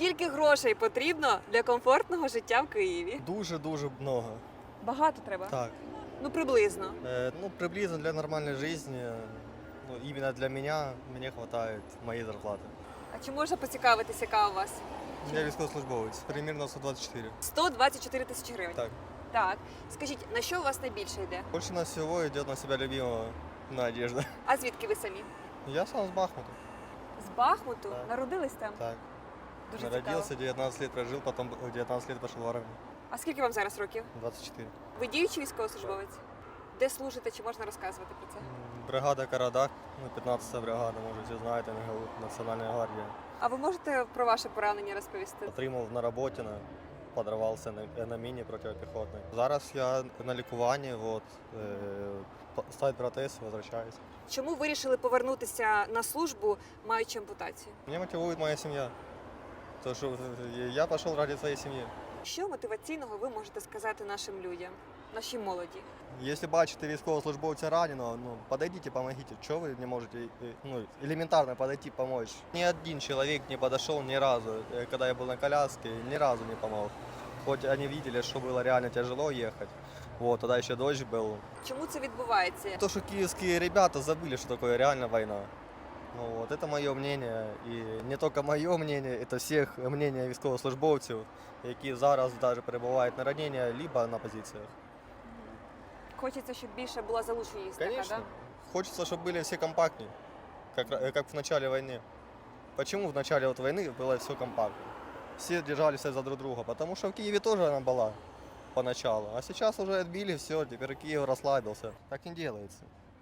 Скільки грошей потрібно для комфортного життя в Києві? Дуже-дуже много. Багато треба. Так. Ну приблизно. Э, ну, приблизно для нормальной жизни, ну, именно для меня, мне хватает моей зарплаты. А чи можна поцікавитися, яка у вас? Я військовослужбовець, примерно 124. 124 тисячі гривень. Так. Так. Скажіть, на що у вас найбільше йде? Больше на всего идет на себя любимого, на одежду. А звідки ви самі? Я сам с Бахмута. З Бахмуту? Так. Народились там? Так. Дуже Народился, цікаво. 19 лет прожил, потом в 19 лет пошел в армию. А скільки вам зараз років? 24. Ви діючий військовослужбовець? Де служите, чи можна розказувати про це? Бригада Карадак, ну, 15 бригада, може, всі знаєте, Національна гвардія. А ви можете про ваше поранення розповісти? Отримав на роботі, на, подорвався на, на міні протипіхотної. Зараз я на лікуванні, от, е, ставить протез, возвращаюсь. Чому вирішили повернутися на службу, маючи ампутацію? Меня мотивует моя семья. То, что э, я пошел ради своей семьи. Що мотиваційного ви можете сказати нашим людям, нашій молоді? Если бачите військовослужбовця раненого, ну, подойдите, помогите. Чего вы не можете э, ну, элементарно подойти, помочь? Ни один человек не подошел ни разу, э, когда я был на коляске, ни разу не помог. Хоть они видели, что было реально тяжело ехать. Вот, тогда еще дождь был. Чому це відбувається? То, что киевские ребята забыли, что такое реально война. Ну, вот, это мое мнение. И не только мое мнение, это всех мнение військовослужбовців, які зараз даже перебувають на ранення, либо на позиціях. Хочеться, щоб більше була залученість така, Конечно. да? Хочется, чтобы были все компактнее, как, ра- как в начале войны. Почему в начале вот войны было все компактно? Все держались за друг друга, потому что в Киеве тоже она была поначалу. А сейчас уже отбили все, теперь Киев расслабился. Так не делается.